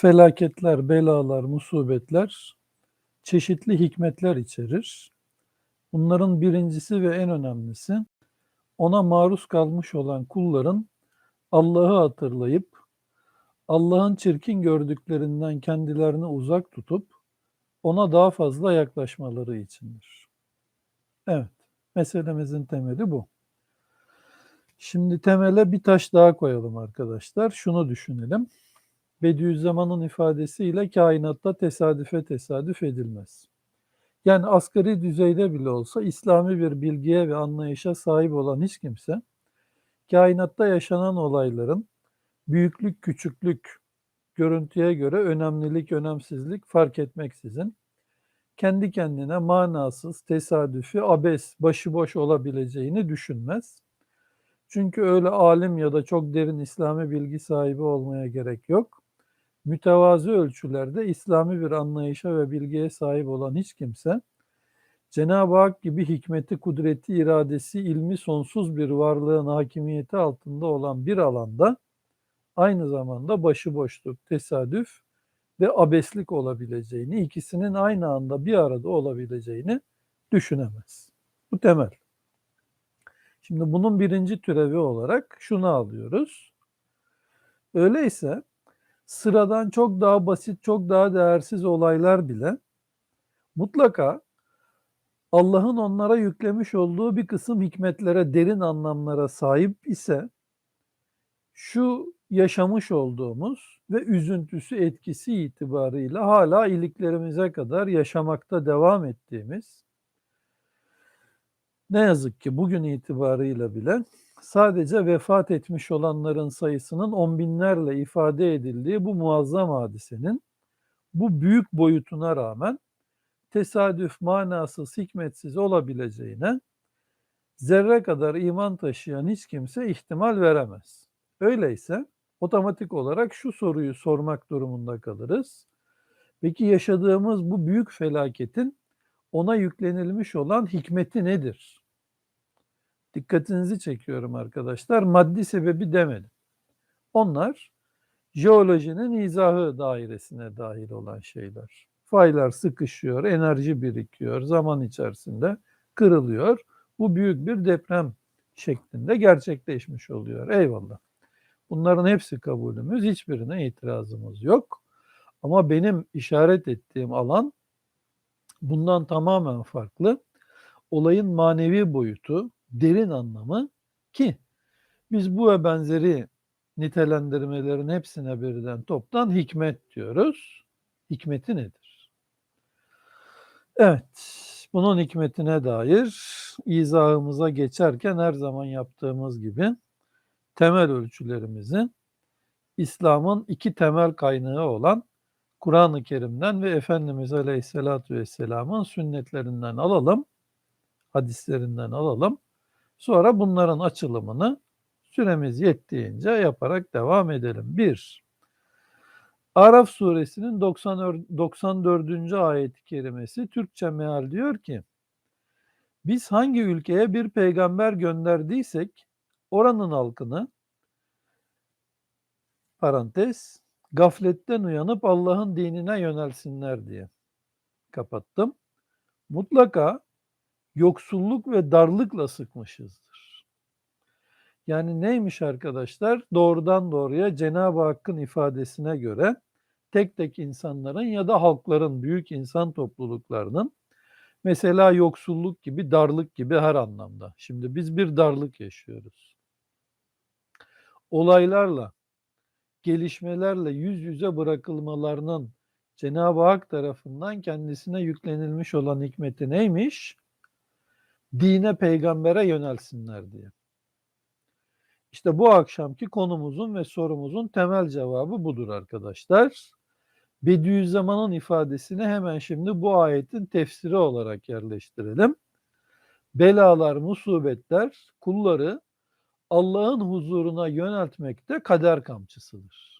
Felaketler, belalar, musibetler çeşitli hikmetler içerir. Bunların birincisi ve en önemlisi ona maruz kalmış olan kulların Allah'ı hatırlayıp Allah'ın çirkin gördüklerinden kendilerini uzak tutup ona daha fazla yaklaşmaları içindir. Evet, meselemizin temeli bu. Şimdi temele bir taş daha koyalım arkadaşlar. Şunu düşünelim. Bediüzzaman'ın ifadesiyle kainatta tesadüfe tesadüf edilmez. Yani asgari düzeyde bile olsa İslami bir bilgiye ve anlayışa sahip olan hiç kimse kainatta yaşanan olayların büyüklük, küçüklük, görüntüye göre önemlilik, önemsizlik fark etmeksizin kendi kendine manasız, tesadüfi, abes, başıboş olabileceğini düşünmez. Çünkü öyle alim ya da çok derin İslami bilgi sahibi olmaya gerek yok. Mütevazı ölçülerde İslami bir anlayışa ve bilgiye sahip olan hiç kimse, Cenab-ı Hak gibi hikmeti, kudreti, iradesi, ilmi sonsuz bir varlığın hakimiyeti altında olan bir alanda aynı zamanda başıboşluk, tesadüf ve abeslik olabileceğini, ikisinin aynı anda bir arada olabileceğini düşünemez. Bu temel. Şimdi bunun birinci türevi olarak şunu alıyoruz. Öyleyse sıradan çok daha basit, çok daha değersiz olaylar bile mutlaka Allah'ın onlara yüklemiş olduğu bir kısım hikmetlere, derin anlamlara sahip ise şu yaşamış olduğumuz ve üzüntüsü etkisi itibarıyla hala iliklerimize kadar yaşamakta devam ettiğimiz ne yazık ki bugün itibarıyla bile sadece vefat etmiş olanların sayısının on binlerle ifade edildiği bu muazzam hadisenin bu büyük boyutuna rağmen tesadüf manasız, hikmetsiz olabileceğine zerre kadar iman taşıyan hiç kimse ihtimal veremez. Öyleyse otomatik olarak şu soruyu sormak durumunda kalırız. Peki yaşadığımız bu büyük felaketin ona yüklenilmiş olan hikmeti nedir? Dikkatinizi çekiyorum arkadaşlar. Maddi sebebi demedim. Onlar jeolojinin izahı dairesine dahil olan şeyler. Faylar sıkışıyor, enerji birikiyor, zaman içerisinde kırılıyor. Bu büyük bir deprem şeklinde gerçekleşmiş oluyor. Eyvallah. Bunların hepsi kabulümüz, hiçbirine itirazımız yok. Ama benim işaret ettiğim alan bundan tamamen farklı. Olayın manevi boyutu, derin anlamı ki biz bu ve benzeri nitelendirmelerin hepsine birden toptan hikmet diyoruz. Hikmeti nedir? Evet, bunun hikmetine dair izahımıza geçerken her zaman yaptığımız gibi temel ölçülerimizin İslam'ın iki temel kaynağı olan Kur'an-ı Kerim'den ve Efendimiz Aleyhisselatü Vesselam'ın sünnetlerinden alalım, hadislerinden alalım. Sonra bunların açılımını süremiz yettiğince yaparak devam edelim. Bir, Araf suresinin 94. ayet-i kerimesi Türkçe meal diyor ki, biz hangi ülkeye bir peygamber gönderdiysek oranın halkını parantez gafletten uyanıp Allah'ın dinine yönelsinler diye kapattım. Mutlaka yoksulluk ve darlıkla sıkmışızdır. Yani neymiş arkadaşlar? Doğrudan doğruya Cenab-ı Hakk'ın ifadesine göre tek tek insanların ya da halkların, büyük insan topluluklarının mesela yoksulluk gibi, darlık gibi her anlamda. Şimdi biz bir darlık yaşıyoruz. Olaylarla, gelişmelerle yüz yüze bırakılmalarının Cenab-ı Hak tarafından kendisine yüklenilmiş olan hikmeti neymiş? Dine, peygambere yönelsinler diye. İşte bu akşamki konumuzun ve sorumuzun temel cevabı budur arkadaşlar. Bediüzzaman'ın ifadesini hemen şimdi bu ayetin tefsiri olarak yerleştirelim. Belalar, musibetler kulları Allah'ın huzuruna yöneltmekte kader kamçısıdır.